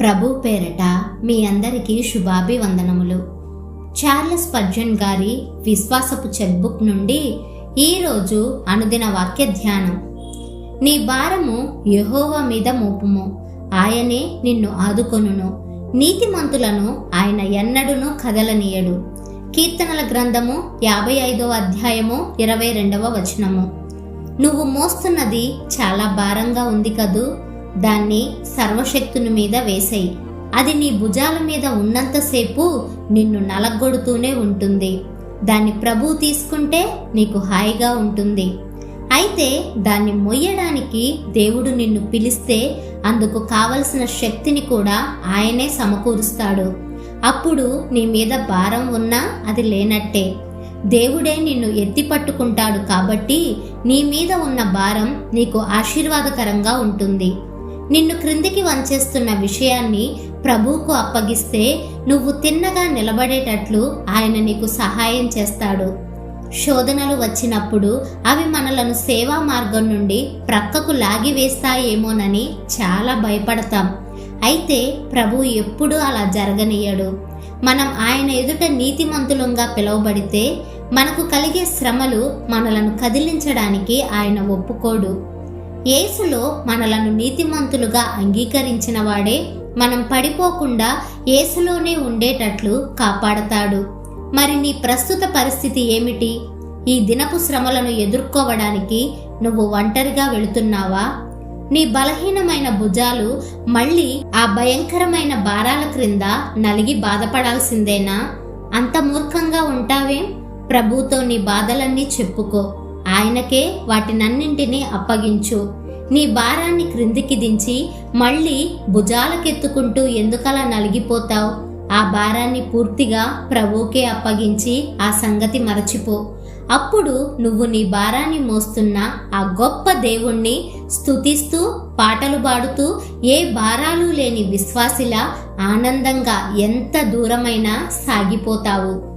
ప్రభు పేరట మీ అందరికీ శుభాభివందనములు. చార్లెస్ పర్జన్ గారి విశ్వాసపు చెక్బుక్ నుండి ఈరోజు అనుదిన వాక్య ధ్యానం. నీ భారము యెహోవా మీద మోపుము. ఆయనే నిన్ను ఆదుకొనును. నీతిమంతులను ఆయన ఎన్నడును కదలనీయడు. కీర్తనల గ్రంథము యాభై ఐదవ అధ్యాయము ఇరవై రెండవ వచనము. నువ్వు మోస్తున్నది చాలా భారంగా ఉంది కదూ? దాన్ని సర్వశక్తుని మీద వేసేయి. అది నీ భుజాల మీద ఉన్నంతసేపు నిన్ను నలగొడుతూనే ఉంటుంది. దాన్ని ప్రభు తీసుకుంటే నీకు హాయిగా ఉంటుంది. అయితే దాన్ని మొయ్యడానికి దేవుడు నిన్ను పిలిస్తే అందుకు కావలసిన శక్తిని కూడా ఆయనే సమకూరుస్తాడు. అప్పుడు నీ మీద భారం ఉన్నా అది లేనట్టే. దేవుడే నిన్ను ఎత్తి పట్టుకుంటాడు కాబట్టి నీ మీద ఉన్న భారం నీకు ఆశీర్వాదకరంగా ఉంటుంది. నిన్ను క్రిందికి వంచేస్తున్న విషయాన్ని ప్రభువుకు అప్పగిస్తే నువ్వు తిన్నగా నిలబడేటట్లు ఆయన నీకు సహాయం చేస్తాడు. శోధనలు వచ్చినప్పుడు అవి మనలను సేవా మార్గం నుండి ప్రక్కకు లాగివేస్తాయేమోనని చాలా భయపడతాం. అయితే ప్రభు ఎప్పుడూ అలా జరగనీయడు. మనం ఆయన ఎదుట నీతిమంతులంగా పిలువబడితే మనకు కలిగే శ్రమలు మనలను కదిలించడానికి ఆయన ఒప్పుకోడు. యేసులో మనలను నీతిమంతులుగా అంగీకరించిన వాడే. మనం పడిపోకుండా యేసులోనే ఉండేటట్లు కాపాడతాడు. మరి నీ ప్రస్తుత పరిస్థితి ఏమిటి? ఈ దినపు శ్రమలను ఎదుర్కోవడానికి నువ్వు ఒంటరిగా వెళుతున్నావా? నీ బలహీనమైన భుజాలు మళ్ళీ ఆ భయంకరమైన భారాల క్రింద నలిగి బాధపడాల్సిందేనా? అంత మూర్ఖంగా ఉంటావేం? ప్రభుతో నీ బాధలన్నీ చెప్పుకో. ఆయనకే వాటినన్నింటినీ అప్పగించు. నీ భారాన్ని క్రిందికి దించి మళ్ళీ భుజాలకెత్తుకుంటూ ఎందుకలా నలిగిపోతావు? ఆ భారాన్ని పూర్తిగా ప్రభువుకే అప్పగించి ఆ సంగతి మరచిపో. అప్పుడు నువ్వు నీ భారాన్ని మోస్తున్న ఆ గొప్ప దేవుణ్ణి స్తుతిస్తూ పాటలు పాడుతూ ఏ భారాలు లేని విశ్వాసిలా ఆనందంగా ఎంత దూరమైనా సాగిపోతావు.